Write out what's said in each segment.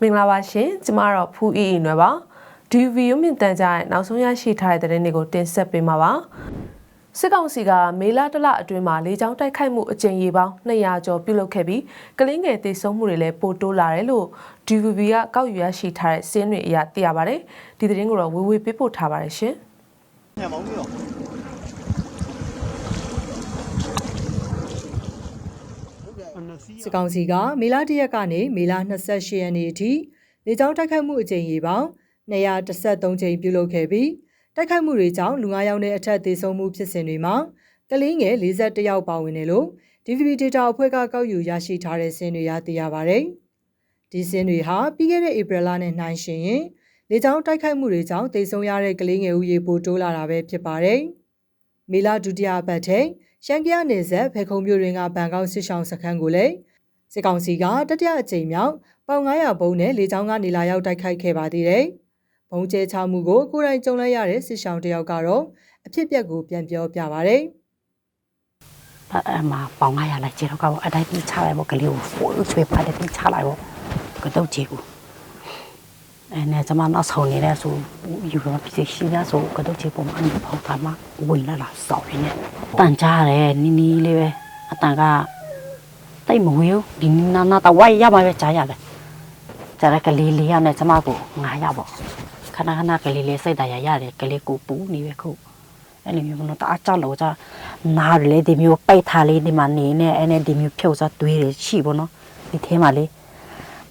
မင်္ဂလာပါရှင်ကျမတော့ဖူအီအီနွယ်ပါဒီဗီယိုမြင့်တန်ကြရဲ့နောက်ဆုံးရရှိထားတဲ့သတင်းတွေကိုတင်ဆက်ပေးမှာပါစစ်ကောင်စီကမေလတလအတွင်းမှာလေကြောင်းတိုက်ခိုက်မှုအကြိမ်ရေပေါင်း200ကျော်ပြုလုပ်ခဲ့ပြီးကလင်းငယ်တေဆုံးမှုတွေလည်းပိုတိုးလာတယ်လို့ DVB ကကောက်ယူရရှိထားတဲ့စင်းတွေအရသိရပါတယ်ဒီသတင်းကိုတော့ဝေဝေပေးပို့ထားပါတယ်ရှင်ညမောင်းပြီးတော့ စစ်ကောင်စီကမေလ၁ရက်ကနေမေလ28ရက်နေ့အထိလေကြောင်းတိုက်ခိုက်မှုအကြိမ်ရေပေါင်း213ကြိမ်ပြုလုပ်ခဲ့ပြီးတိုက်ခိုက်မှုတွေကြောင့်လူ9ယောက်နဲ့အထက်သေဆုံးမှုဖြစ်စဉ်တွေမှာကလေးငယ်41ယောက်ပါဝင်တယ်လို့ DVB data အဖွဲ့ကကောက်ယူရရှိထားတဲ့စင်းတွေရသိရပါဗျ။ဒီစင်းတွေဟာပြီးခဲ့တဲ့ဧပြီလနဲ့နှိုင်းယှဉ်ရင်လေကြောင်းတိုက်ခိုက်မှုတွေကြောင့်သေဆုံးရတဲ့ကလေးငယ်ဦးရေပိုတိုးလာတာပဲဖြစ်ပါတယ်။မေလဒုတိယပတ်ထဲရှမ်းကရနယ်ဆက်ဖေခုံမြို့တွင်ကဘန်ကောက်စစ်ဆောင်စခန်းကိုလည်း စစ်ကောင်စီကတတိယအကြိမ်မြောက်ပေါင်900ဘုံနဲ့လေကြောင်းကနေလာရောက်တိုက်ခိုက်ခဲ့ပါသေးတယ်။ဘုံကျဲချမှုကိုကိုယ်တိုင်ကြုံလိုက်ရတဲ့စစ်ဆောင်တယောက်ကတော့အဖြစ်အပျက်ကိုပြန်ပြောပြပါဗျ။အဲမှာပေါင်900လိုက်ကျတော့ကောအတိုင်းပြချလိုက်ပေါ့ကလေးကိုဟိုချွေပါတဲ့ပြချလိုက်ပေါ့ကတော့ကြည့်ကိုအဲနဲ့ကျွန်မနောက်ဆောင်နေတဲ့ဆိုယူရပြည့်ရှိရဆိုကတော့ကြည့်ပုံမှန်ပေါက်တာမှဝင်လာလာစောက်ရင်းနဲ့တန်ကြတယ်နီးနီးလေးပဲအတန်က တိတ်မဝေးဒီနာနာတော့ဝိုက်ရမှာပဲကြားရတယ်ကြားရကလေးလေးရနဲ့ကျွန်မကို900ပေါ့ခဏခဏကလေးလေးစိတ်တရားရတယ်ကလေးကိုပူနေပဲခုအဲ့လိုမျိုးကတော့တအားကြောက်လို့じゃနားလေဒီမျိုးပိတ်ထားလေးဒီမှာနေနေအဲ့နဲ့ဒီမျိုးဖြုတ်စားတွေးရရှိပေါ့နော်ဒီထဲမှာလေ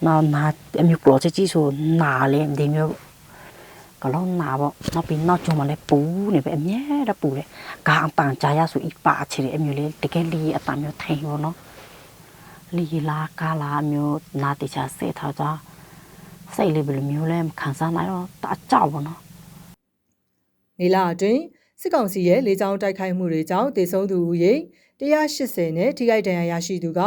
နောက်နာအမျိုးကလောချစ်ကြီးဆိုနာလေဒီမျိုးကလောနာပေါ့နောက်ပြီးနောက်ကျုံမှာလည်းပူနေပဲအမြဲတမ်းပူတယ်ဂါအပန်ကြာရဆိုဤပါချီတယ်အမျိုးလေးတကယ်လီအပန်မျိုးထိန်ပေါ့နော် လီလာကာလာမျိုးနာတိချာစေထားကြစိတ်လေးဘယ်လိုမျိုးလဲခံစားနိုင်တော့တအားကြောက်ပေါ့နော်မေလအတွင်းစစ်ကောင်စီရဲ့လေကြောင်းတိုက်ခိုက်မှုတွေကြောင့်ဒေဆုံးသူဦးရေ180နဲ့ထိခိုက်ဒဏ်ရာရရှိသူက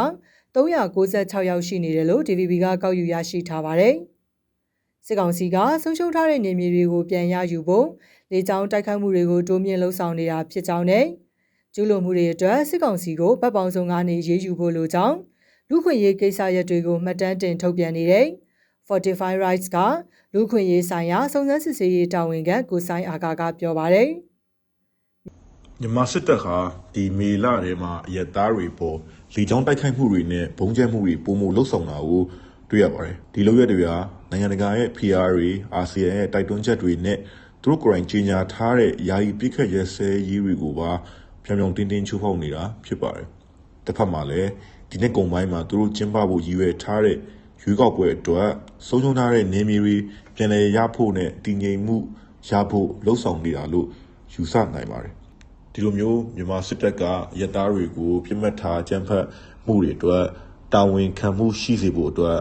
396ယောက်ရှိနေတယ်လို့ DVB ကကောက်ယူရရှိထားပါတယ်။စစ်ကောင်စီကဆုံးရှုံးထားတဲ့နေမြေတွေကိုပြန်ရယူဖို့လေကြောင်းတိုက်ခိုက်မှုတွေကိုတိုးမြင့်လှုံ့ဆော်နေတာဖြစ်ကြောင်းနဲ့ကျူးလွန်မှုတွေအတွက်စစ်ကောင်စီကိုဗတ်ပေါင်းစုံကနေရေးယူဖို့လိုကြောင်း လူခွင့်ရေးကိစ္စရပ်တွေကိုမှတ်တမ်းတင်ထုတ်ပြန်နေတဲ့ Fortify Rights ကလူခွင့်ရေးဆိုင်ရာစုံစမ်းစစ်ဆေးရေးတာဝန်ခံကိုဆိုင်အာကာကပြောပါတယ်မြန်မာစစ်တပ်ဟာဒီမေလထဲမှာအရက်သားတွေပေါ်လေကြောင်းတိုက်ခိုက်မှုတွေနဲ့ဘုံကျဲမှုတွေပုံမှုလှုပ်ဆောင်တာကိုတွေ့ရပါတယ်ဒီလိုရက်တွေဟာနိုင်ငံတကာရဲ့ PR တွေအာဆီယံရဲ့တိုက်တွန်းချက်တွေနဲ့သူတို့ကိုယ်တိုင်ကြီးညာထားတဲ့ယာယီပြစ်ခတ်ရဲစဲရေးတွေကိုပါပြောင်ပြောင်တင်းတင်းချိုးဖောက်နေတာဖြစ်ပါတယ်တစ်ဖက်မှာလည်း ဒီနေ့ကုံပိုင်းမှာသူတို့ကျင်းပဖို့ရည်ရွယ်ထားတဲ့ရွေးကောက်ပွဲအတွက်ဆုံးရှုံးထားတဲ့နေမြေတွေပြန်လည်ရဖို့နဲ့တည်ငြိမ်မှုရဖို့လှုံ့ဆော်နေတာလို့ယူဆနိုင်ပါတယ်ဒီလိုမျိုးမြန်မာစစ်တပ်ကရတသားတွေကိုပြစ်မှတ်ထားကြမ်းဖက်မှုတွေအတွက်တာဝန်ခံမှုရှိစေဖို့အတွက်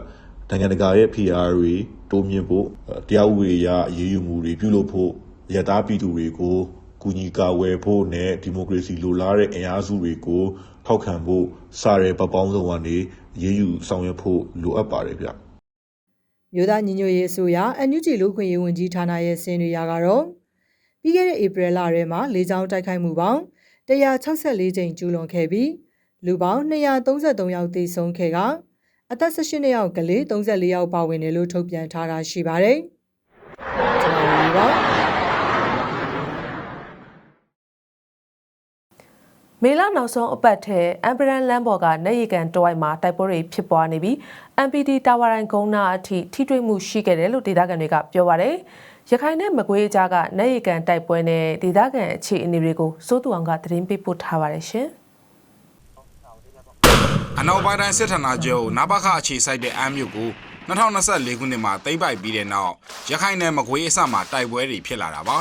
နိုင်ငံတကာရဲ့ PR တွေတိုးမြင့်ဖို့အဲတရားဥပဒေအရအရေးယူမှုတွေပြုလုပ်ဖို့ရတသားပြည်သူတွေကို ကူညီကာဝယ်ဖို့နဲ့ ဒီမိုကရေစီလိုလားတဲ့အင်အားစုတွေကို ထောက်ခံဖို့ စတဲ့ဗပောင်းစုံကနေ အရေးယူဆောင်ရွက်ဖို့ လိုအပ်ပါတယ်ဗျ။မြို့သားညီညွတ်ရေးအစိုးရ NUG လူခွင့်ရေးဝန်ကြီးဌာနရဲ့စင်တွေရကတော့ပြီးခဲ့တဲ့ဧပြီလထဲမှာလေကြောင်းတိုက်ခိုက်မှုပေါင်း164ကြိမ်ကျူးလွန်ခဲ့ပြီးလူပေါင်း233ယောက်သေဆုံးခဲ့ကအသက်18ယောက်ကလေး34ယောက်ပါဝင်တယ်လို့ထုတ်ပြန်ထားတာရှိပါတယ်။ကျွန်တော်တို့ မေလနောက်ဆုံးအပတ်ထဲအမ်ပရန်လမ်းပေါ်ကနေရီကန်တဝိုက်မှာတိုက်ပွဲတွေဖြစ်ပွားနေပြီး MPD တာဝါရိုင်ကုန်းနာအထိထိတွေ့မှုရှိခဲ့တယ်လို့ဒေသခံတွေကပြောပါရယ်ရခိုင်နဲ့မကွေးအကြားကနေရီကန်တိုက်ပွဲနဲ့ဒေသခံအခြေအနေတွေကိုစိုးသူအောင်ကသတင်းပေးပို့ထားပါတယ်ရှင်အနောက်ပိုင်းတိုင်းစစ်ဌာနချုပ်နဘခအခြေစိုက်တဲ့အမ်းမြို့ကို2024ခုနှစ်မှာသိမ်းပိုက်ပြီးတဲ့နောက်ရခိုင်နယ်မကွေးအစမှာတိုက်ပွဲတွေဖြစ်လာတာပါ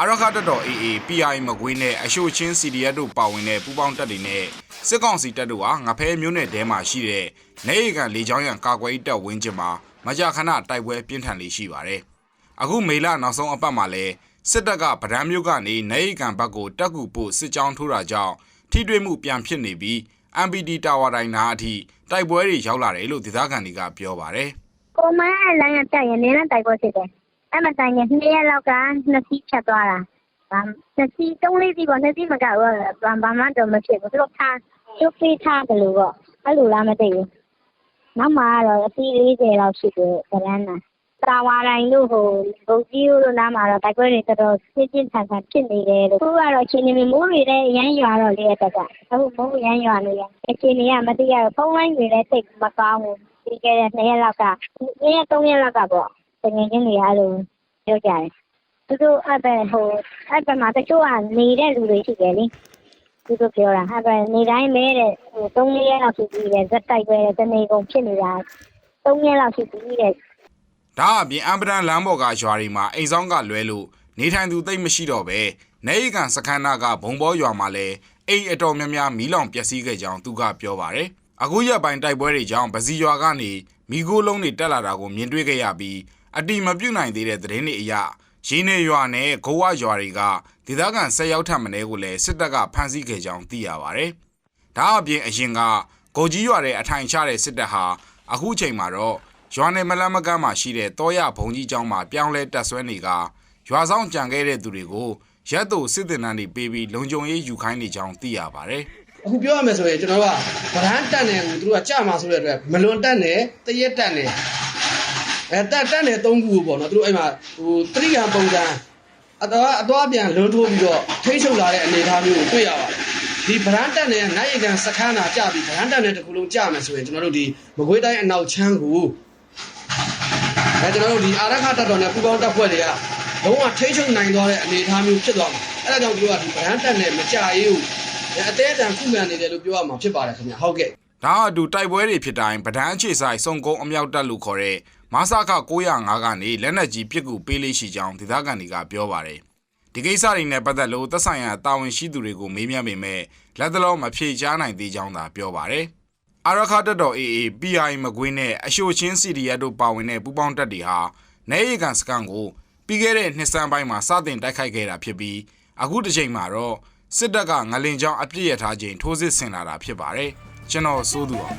အရခတ်တော် AA PI မကွေးနဲ့အရှိုချင်း CDF တို့ပါဝင်တဲ့ပူးပေါင်းတပ်တွေနဲ့စစ်ကောင်စီတပ်တို့ဟာငဖဲမျိုးနယ်ထဲမှာရှိတဲ့နေရီကန်လေကြောင်းရန်ကာကွယ်ရေးတပ်ဝင်းကျင်မှာမကြာခဏတိုက်ပွဲပြင်းထန်လေးရှိပါတယ်အခုမေလနောက်ဆုံးအပတ်မှာလဲစစ်တပ်ကဗဒန်းမျိုးကနေနေရီကန်ဘက်ကိုတက်ကူပို့စစ်ကြောင်းထိုးတာကြောင့်ထိတွေ့မှုပြန်ဖြစ်နေပြီး MPD တာဝါတိုင်းနာအထိတိုက်ပွဲတွေရောက်လာတယ်လို့ဒေသခံတွေကပြောပါတယ်ကိုမန်းအလိုင်းကတက်ရင်နင်းနဲ့တိုက်ပွဲဖြစ်တယ်။ အဲ့မတိုင်ရင်နှစ်ရက်လောက်ကနှစ်စီးဖြတ်သွားတာ။ဘာနှစ်စီးသုံးလေးစီးပေါ့နှစ်စီးမကဘူး။ဘာဘာမှတော့မဖြစ်ဘူး။သူတို့ထားသူဖေးထားတယ်လို့ပေါ့။အဲ့လိုလားမသိဘူးနောက်မှကတော့အစီး40လောက်ရှိတယ်ဗလန်းနာတာဝါတိုင်းလို့ဟိုဘုတ်ကြီးတို့နားမှာတော့တိုက်ပွဲတွေတော်တော်ပြင်းပြင်းထန်ထန်ဖြစ်နေတယ်လို့ခုကတော့ချင်းနေမိုးတွေလည်းရမ်းရွာတော့လေတက်ကအခုမိုးရမ်းရွာနေရအချင်းနေကမသိရဖုန်းလိုင်းတွေလည်းတိတ်မကောင်းဘူးဒီကနေ့2ရက်လောက်က2ရက်3ရက်လောက်ကပေါ့ တကယ်ချင်းတွေအဲ့လိုပြောကြတယ်သူတို့အဲ့ပဲဟိုအဲ့ပဲမှာတချို့ကနေတဲ့လူတွေရှိတယ်လေသူတို့ပြောတာဟာပဲနေတိုင်းမဲတဲ့ဟို3ရက်လောက်ရှိပြီတဲ့ဇက်တိုက်ပဲတနေကုန်ဖြစ်နေတာ3ရက်လောက်ရှိပြီတဲ့ဒါအပြင်အမ်ပဒန်လမ်းပေါ်ကရွာတွေမှာအိမ်ဆောင်ကလွဲလို့နေထိုင်သူသိပ်မရှိတော့ပဲနေရီကန်စခန်းနာကဘုံဘောရွာမှာလည်းအိမ်အတော်များများမီးလောင်ပျက်စီးခဲ့ကြောင်းသူကပြောပါတယ်။အခုရက်ပိုင်းတိုက်ပွဲတွေကြောင့်ဗစီရွာကနေမိโกလုံးတွေတက်လာတာကိုမြင်တွေ့ခဲ့ရပြီး အတိမပြုတ်နိုင်သေးတဲ့သတင်းတွေအရရင်းနေရွာနဲ့ဂိုဝရွာတွေကဒေသခံ၁၀ယောက်ထပ်မင်းကိုလည်းစစ်တပ်ကဖမ်းဆီးခဲ့ကြောင်းသိရပါတယ်။ဒါအပြင်အရင်ကဂိုကြီးရွာတဲ့အထိုင်ချတဲ့စစ်တပ်ဟာအခုချိန်မှာတော့ရွာနယ်မလန်းမကန်းမှာရှိတဲ့တောရဘုံကြီးကျောင်းမှာပြောင်းလဲတက်ဆွဲနေကရွာဆောင်ကြံခဲ့တဲ့သူတွေကိုရက်တို့စစ်တင်တန်းတွေပေးပြီးလုံခြုံရေးယူခိုင်းနေကြောင်းသိရပါတယ်အခုပြောရမယ်ဆိုရင်ကျွန်တော်တို့ကဗရန်တက်နေကိုသူတို့ကကြမှာဆိုတဲ့အတွက်မလွန်တက်နေတရက်တက်နေ အဲတက်တက်နေသုံးခုပေါ့နော်သူတို့အဲ့မှာဟိုတရိယာပုံစံအတော့အတော့ပြန်လွန်ထိုးပြီးတော့ထိတ်ချုပ်လာတဲ့အနေအထားမျိုးကိုတွေ့ရပါတယ်ဒီဗရန်တက်နေနိုင်ရကန်စခန်းသာကြပြီးဗရန်တက်နေတစ်ခုလုံးကြမယ်ဆိုရင်ကျွန်တော်တို့ဒီမကွေးတိုင်းအနောက်ချမ်းကိုအဲကျွန်တော်တို့ဒီအာရခတက်တော်နဲ့ပူပေါင်းတပ်ဖွဲ့တွေကလုံးဝထိတ်ချုပ်နိုင်သွားတဲ့အနေအထားမျိုးဖြစ်သွားမှာအဲဒါကြောင့်သူတို့ကဒီဗရန်တက်နေမကြရေးကိုအသေးအတန်ခုခံနေတယ်လို့ပြောရမှာဖြစ်ပါတယ်ခင်ဗျဟုတ်ကဲ့။ဒါအတူတိုက်ပွဲတွေဖြစ်တိုင်းဗဒန်းအခြေဆိုင်စုံကုန်းအမြောက်တက်လို့ခေါ်တဲ့မဆာခ905ကနေလက်နက်ကြီးပစ်ကူပေးလေးရှိကြောင်းဒေသခံတွေကပြောပါတယ်။ဒီကိစ္စတွေနဲ့ပတ်သက်လို့သက်ဆိုင်ရာတာဝန်ရှိသူတွေကိုမေးမြန်းပေမဲ့လက်တလုံးမဖြေချနိုင်သေးကြောင်းသာပြောပါတယ်။အာရခတက်တော် AA PI မကွင်းနဲ့အရှိုချင်း CDR တို့ပါဝင်တဲ့ပူးပေါင်းတပ်တွေဟာနေရီကန်စကန်ကိုပြီးခဲ့တဲ့နှစ်စန်းပိုင်းမှာစတင်တိုက်ခိုက်ခဲ့တာဖြစ်ပြီးအခုတစ်ချိန်မှာတော့စစ်တပ်ကငလင်ချောင်းအပြစ်ရထားခြင်းထိုးစစ်ဆင်လာတာဖြစ်ပါတယ်ကျွန်တော်စိုးသူအောင်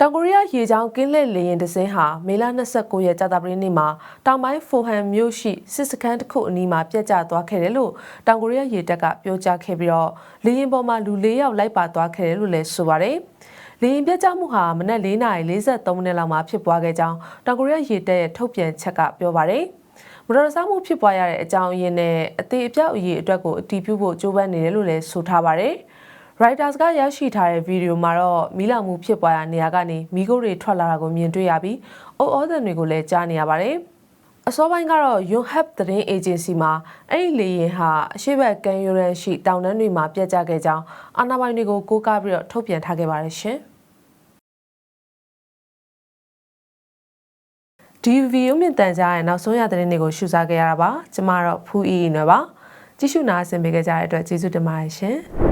တောင်ကိုရီးယားရေကြောင်းကင်းလက်လေယာဉ်တစ်စင်းဟာမေလ29ရက်ကြာသပတေးနေ့မှာတောင်ပိုင်းဖိုဟန်မြို့ရှိစစ်စခန်းတစ်ခုအနီးမှာပြက်ကျသွားခဲ့တယ်လို့တောင်ကိုရီးယားရေတပ်ကပြောကြားခဲ့ပြီးတော့လေယာဉ်ပေါ်မှာလူ၄ယောက်လိုက်ပါသွားခဲ့တယ်လို့လည်းဆိုပါတယ်။လေယာဉ်ပြက်ကျမှုဟာမနက်၄နာရီ43မိနစ်လောက်မှာဖြစ်ပွားခဲ့ကြောင်းတောင်ကိုရီးယားရေတပ်ရဲ့ထုတ်ပြန်ချက်ကပြောပါတယ်။မတော်တဆမှုဖြစ်ပွားရတဲ့အကြောင်းအရင်းနဲ့အသေးအပြောက်အရေးအတွက်ကိုအတီးပြုဖို့ကြိုးပမ်းနေတယ်လို့လည်းဆိုထားပါတယ်။ Reuters ကရရှိထားတဲ့ဗီဒီယိုမှာတော့မီးလောင်မှုဖြစ်ပွားရာနေရာကနေမီးခိုးတွေထွက်လာတာကိုမြင်တွေ့ရပြီးအုပ်အောသံတွေကိုလည်းကြားနေရပါတယ်။အစောပိုင်းကတော့ Yonhap သတင်းအေဂျင်စီမှာအဲ့ဒီလေယာဉ်ဟာအရှိတ်ဘက်ကမ်းရိုးရန်ရှိတောင်တန်းတွေမှာပြက်ကျခဲ့ကြောင်းအာဏာပိုင်တွေကိုကိုးကားပြီးတော့ထုတ်ပြန်ထားခဲ့ပါတယ်ရှင်။ဒီဗီဒီယိုမြင်တန်ကြားရဲ့နောက်ဆုံးရသတင်းတွေကိုရှုစားခဲ့ရတာပါ။ကျမတော့ဖူးအီအီနွယ်ပါ။ကြည့်ရှုနာဆင်ပေးကြတဲ့အတွက်ကျေးဇူးတင်ပါတယ်ရှင်။